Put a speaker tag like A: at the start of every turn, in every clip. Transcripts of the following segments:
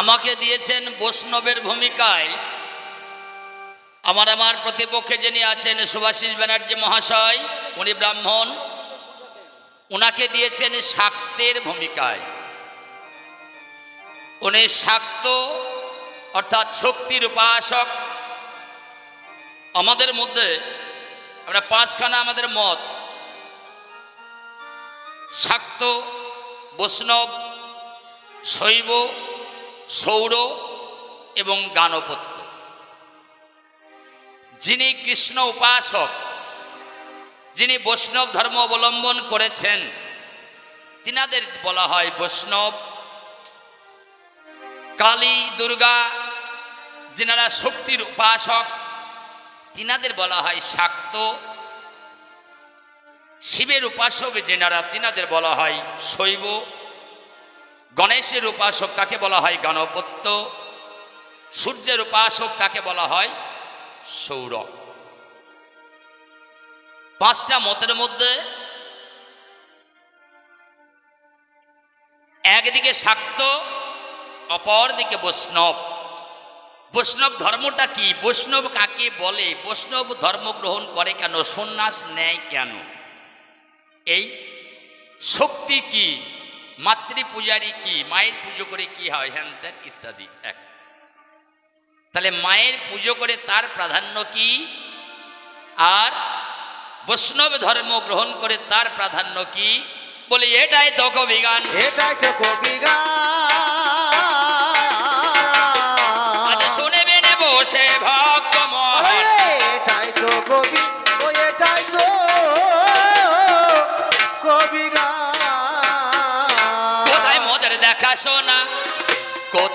A: আমাকে দিয়েছেন বৈষ্ণবের ভূমিকায়। আমার আমার প্রতিপক্ষে যিনি আছেন সুভাষিস ব্যানার্জি মহাশয়, উনি ব্রাহ্মণ ওনাকে দিয়েছেন শাক্তের ভূমিকায়। উনি শাক্ত, অর্থাৎ শক্তির উপাসক। আমাদের মধ্যে, আমরা পাঁচখানা আমাদের মত। শাক্ত, বৈষ্ণব, শৈব সৌর এবং গানপত্য। যিনি কৃষ্ণ উপাসক, যিনি বৈষ্ণব ধর্ম অবলম্বন করেছেন, তিনাদের বলা হয় বৈষ্ণব। কালী, দুর্গা, যিনারা শক্তির উপাসক, তিনাদের বলা হয় শাক্ত। শিবের উপাসক, যেনারা, তিনাদের বলা হয় শৈব। গণেশের উপাসক তাকে বলা হয়? গণপত্য। সূর্যের উপাসক তাকে বলা হয়? সৌর। পাঁচটা মতের মধ্যে একদিকে শাক্ত অপর দিকে বৈষ্ণব। বৈষ্ণব ধর্মটা কি? বৈষ্ণব কাকে বলে? বৈষ্ণব ধর্ম গ্রহণ করে কেন? সন্ন্যাস নেয় কেন? এই শক্তি কি? মাতৃ পূজারী কি, মায়ের পুজো করে কি হয়, হ্যান ত্যান ইত্যাদি, এক। তাহলে মায়ের পুজো করে তার প্রাধান্য কি? আর বৈষ্ণব ধর্ম গ্রহণ করে তার প্রাধান্য কি? বলি, এটাই তো কবিগান
B: এটাই তো কবি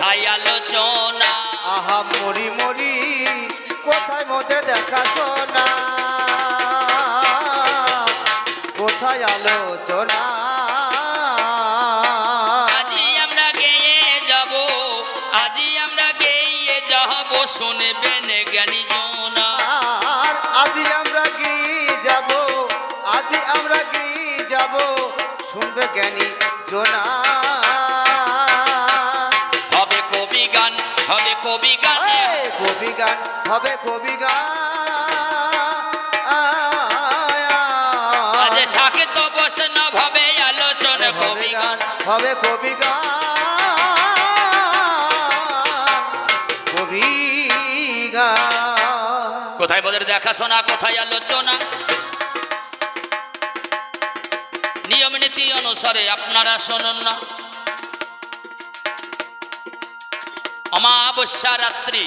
A: কোথায় আলোচনা।
B: আহা মরি মরি কোথায় মধ্যে দেখা শোনা। কোথায় আলোচনা।
A: আজি আমরা গেয়ে যাব আজি আমরা গেয়ে যাব শুনবেন জ্ঞানী জনা।
B: আর আজি আমরা গিয়ে যাব আজি আমরা গিয়ে যাব শুনবে জ্ঞানী জোনা।
A: হবে কবি গান। কবি গান
B: হবে কবি গান।
A: সাকে তো হবে আলোচনা কবি গান।
B: হবে কবি গান।
A: কোথায় মোদের দেখা শোনা কোথায় আলোচনা? নিয়ম নীতি অনুসারে আপনারা শুনুন না। অমাবস্যা রাত্রি।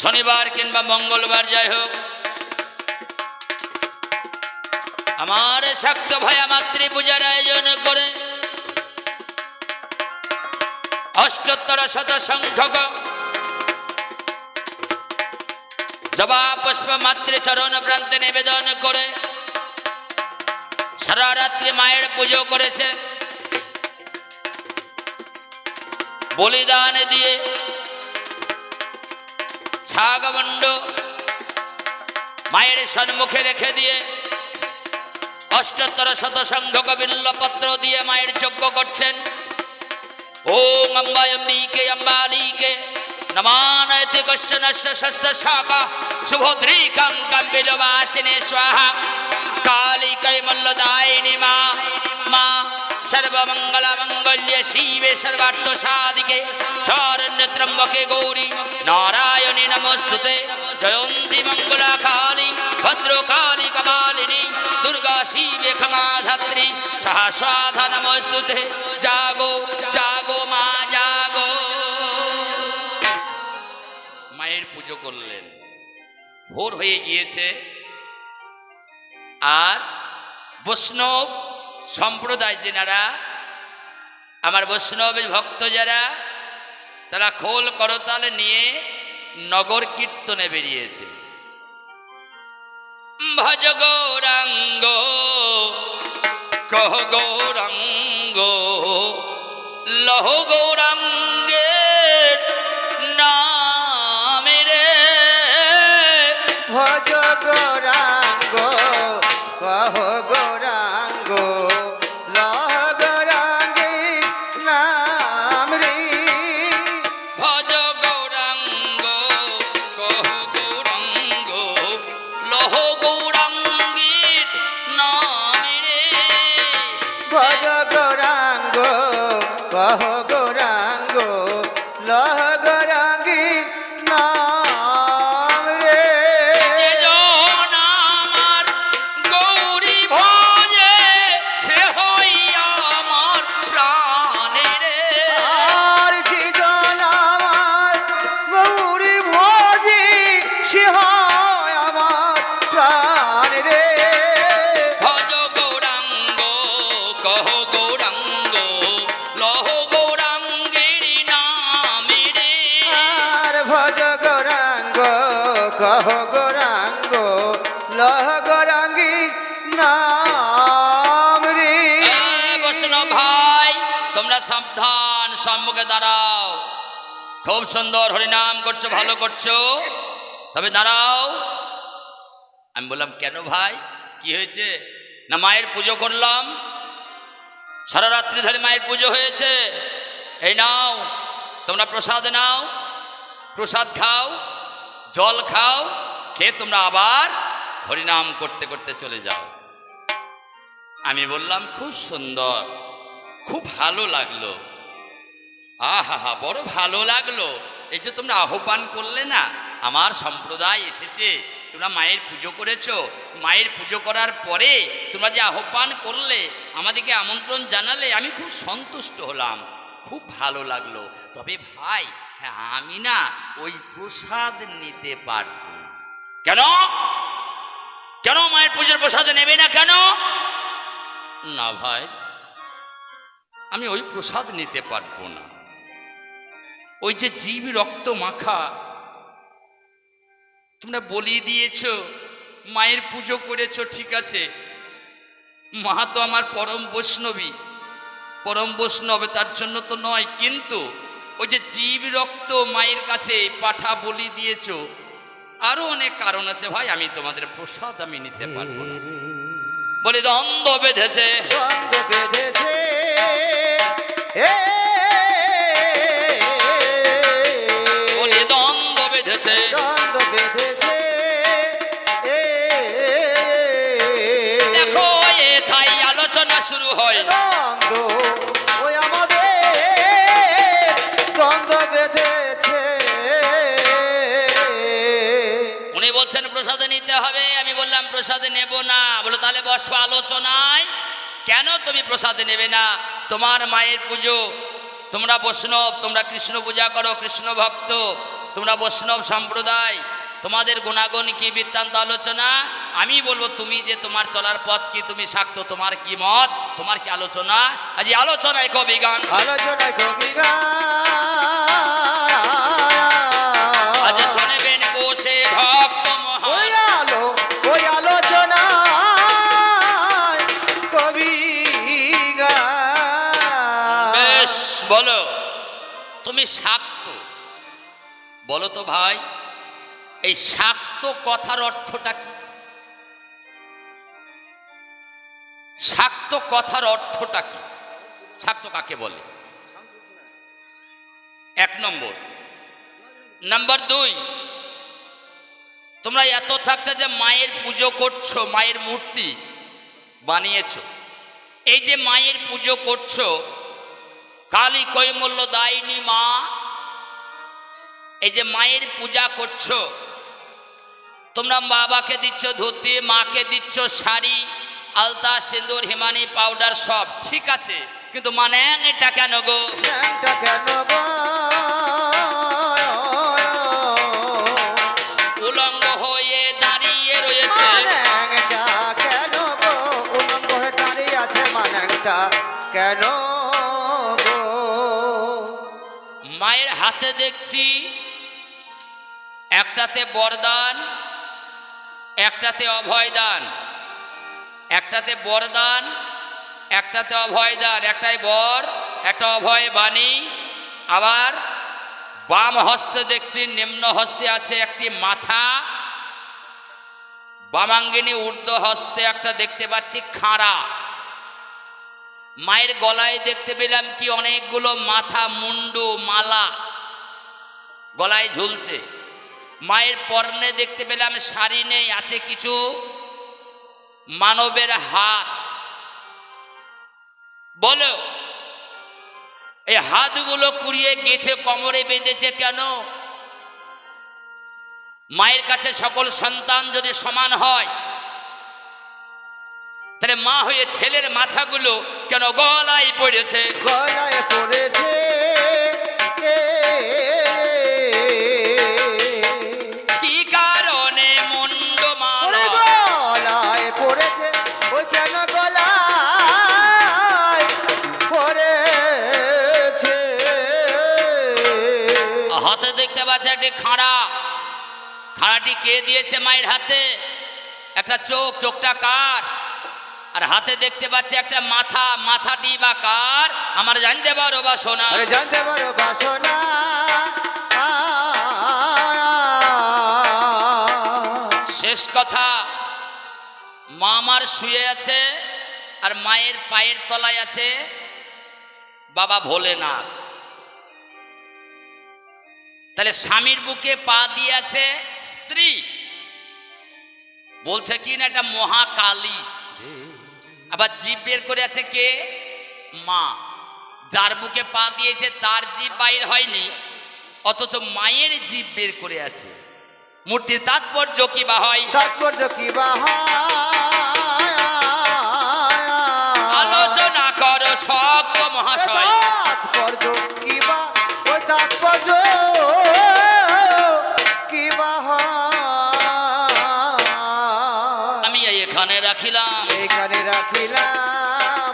A: শনিবার কিংবা মঙ্গলবার যাই হোক, আমার শাক্ত ভয়া মাতৃ পূজার আয়োজন করে অষ্টোত্তর শত সংখ্যক জবা পুষ্প মাতৃচরণ প্রান্তে নিবেদন করে সারা রাত্রি মায়ের পুজো করেছে। বলিদান দিয়ে ছাগমণ্ড মায়ের সম্মুখে রেখে দিয়ে অষ্টোত্তর শত সংখ্যক বিল্লপত্র দিয়ে মায়ের যজ্ঞ করছেন। ওং অম্বায়ম্বিকে অম্বালিকে নমানয়তি কশ্যনস্য শস্ত্র শাখা শুভদ্রীকাং কম্বিলবাসিনে স্বাহা। কালিকై মল্লদায়িনী মা মা সর্বমঙ্গলমঙ্গল্য শিবে সর্বার্থ সাধিকে শরণ্যত্রম্বকে গৌরী। নারায়ণী নমস্তুতে। জয়ন্তী মঙ্গলা কালী ভদ্রকালী কপালিনী দুর্গা শিবে ক্ষমাধাত্রী, সহস্রাধা নমস্তুতে। জাগো জাগো মা, জাগো। মায়ের পুজো করলেন। ভোর হয়ে গিয়েছে। আর বৈষ্ণব সম্প্রদায় যেনারা, আমার বৈষ্ণব ভক্ত যারা, তারা খোল করতাল নিয়ে নগর কীর্তনে বেরিয়েছে। ভজ গৌরাঙ্গ, কহ গৌরাঙ্গ, লহ গৌরাঙ্গের
B: কহ গৌরাঙ্গ, লহ গৌরাঙ্গী নাম রে।
A: বৈষ্ণব ভাই, তোমরা সাবধান, সম্মুখে দাঁড়াও। খুব সুন্দর হরিনাম করছ, ভালো করছ। তবে দাঁড়াও। আমি বললাম, কেন ভাই? কি হয়েছে? না মায়ের পুজো করলাম? সারা রাত্রি ধরে মায়ের পুজো হয়েছে। এই নাও, তোমরা প্রসাদ নাও, প্রসাদ খাও। জল খাও, খেয়ে তোমরা আবার হরিনাম করতে করতে চলে যাও। আমি বললাম, খুব সুন্দর, খুব ভালো লাগল। আহা হা বড় ভালো লাগল। এই যে তোমরা আহ্বান করলে না, আমার সম্প্রদায় এসেছে, তোমরা মায়ের পুজো করেছ, মায়ের পুজো করার পরে তোমরা যে আহ্বান করলে, আমাদেরকে আমন্ত্রণ জানালে আমি খুব সন্তুষ্ট হলাম। খুব ভালো লাগল। তবে ভাই হ্যাঁ, আমি না ওই প্রসাদ নিতে পারব। কেন? কেন মায়ের পুজোর প্রসাদ নেবে না কেন? না ভাই আমি ওই প্রসাদ নিতে পারব না। ওই যে জীব রক্ত মাখা তোমরা বলি দিয়েছ মায়ের পুজো করেছ ঠিক আছে। মা তো আমার পরম বৈষ্ণবী। পরম বৈষ্ণবে তার জন্য তো নয় কিন্তু ওই যে জীব রক্ত মায়ের কাছে পাঠা বলি দিয়েছ আরও অনেক কারণ আছে ভাই আমি তোমাদের প্রসাদ আমি নিতে পারব না। বলে দ্বন্দ্ব বেঁধেছে।
B: দ্বন্দ্ব
A: বলছেন, প্রসাদে নিতে হবে। আমি বললাম, প্রসাদে নেব না। বলো, তাহলে বসো আলোচনায়। কেন তুমি প্রসাদে নেবে না? তোমার মায়ের পুজো। তোমরা বৈষ্ণব, তোমরা কৃষ্ণ পূজা করো, কৃষ্ণ ভক্ত। তোমরা বৈষ্ণব সম্প্রদায়। তোমাদের গুণাগুণ কি বৃত্তান্ত আলোচনা? আমি বলব, তুমি যে তোমার চলার পথ কি, তুমি শাক্ত তোমার কি মত, তোমার কি আলোচনা? আজ আলোচনায় কবি গান।
B: আলোচনায়
A: বলো তো ভাই, এই শাক্ত কথার অর্থটা কি? শাক্ত কথার অর্থটা কি? শাক্ত কাকে বলে? এক নম্বর। নাম্বার দুই, তোমরা এত থাকতে যে মায়ের পুজো করছ, মায়ের মূর্তি বানিয়েছো। এই যে মায়ের পুজো করছ, কালী কৈমল্য দায়নি মা এই যে মায়ের পূজা করছ তোমরা বাবাকে দিচ্ছ ধুতি মাকে দিচ্ছ শাড়ি আলতা সিঁদুর হিমানি পাউডার সব ঠিক আছে কিন্তু মানে এটা কেন গো
B: কেন গো?
A: উলঙ্গ হয়ে দাঁড়িয়ে রয়েছে
B: কেন গো? উলঙ্গ হয়ে দাঁড়িয়ে আছে কেন গো?
A: মায়ের হাতে দেখছি একটাতে বরদান, একটাতে অভয়দান। একটাতে বরদান, একটাতে অভয়দান, একটাই বর, একটা অভয় বাণী। আবার বাম হস্তে দেখছি নিম্ন হস্তে আছে একটি মাথা। বামাঙ্গিনী ঊর্ধ্ব হস্তে একটা দেখতে পাচ্ছি খাড়া। মায়ের গলায় দেখতে পেলাম কি অনেকগুলো মাথা, মুন্ডু, মালা গলায় ঝুলছে। মায়ের পর্নে দেখতে পেলাম শাড়ি নেই, আছে কিছু? মানবের হাত। বলো, এই হাতগুলো কুড়িয়ে গেঁথে কোমরে বেঁধেছে কেন? মায়ের কাছে সকল সন্তান যদি সমান হয়, তাহলে মা হয়ে ছেলের মাথাগুলো কেন গলায় পড়েছে?
B: গলায় পড়েছে।
A: পাচ্ছে একটি খাঁড়া। খাঁড়াটি কে দিয়েছে মায়ের হাতে? একটা চোখ চোখটা কার? আর হাতে দেখতে পাচ্ছে একটা মাথা মাথাটি বা কার? আমার জানতে পারো বা
B: সোনা জানতে পারো বাসনা
A: শেষ কথা মা আমার শুয়ে আছে আর মায়ের পায়ের তলায় আছে। বাবা ভোলেনাথ। তাহলে স্বামীর বুকে পা দিয়েছে স্ত্রী। বলছে কি না একটা মহাকালী। আবার জীব বের করে আছে কে? মা। যার বুকে পা দিয়েছে তার জীব বাইর হয়নি অথচ মায়ের জীব বের করে আছে। মূর্তির তাৎপর্য কি বা হয়?
B: তাৎপর্য কি বা
A: আলোচনা করো সব মহাশয়।
B: তাৎপর্য
A: এখানে রাখিলাম।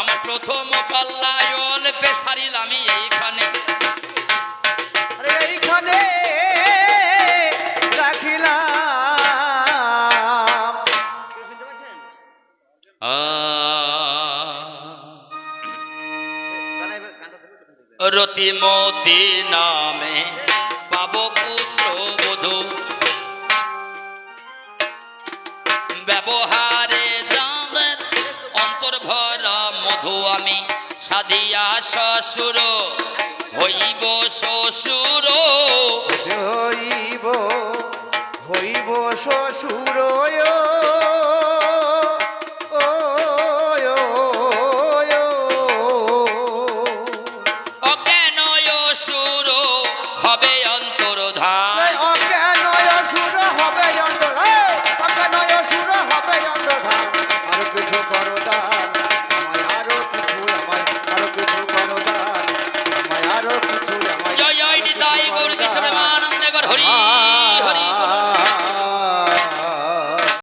A: আমার প্রথম পাল্লায় অল্পে সারিল আমি এইখানে।
B: এইখানে রাখিলাম।
A: রতিমতি নামে সাদিয়া শ্বশুর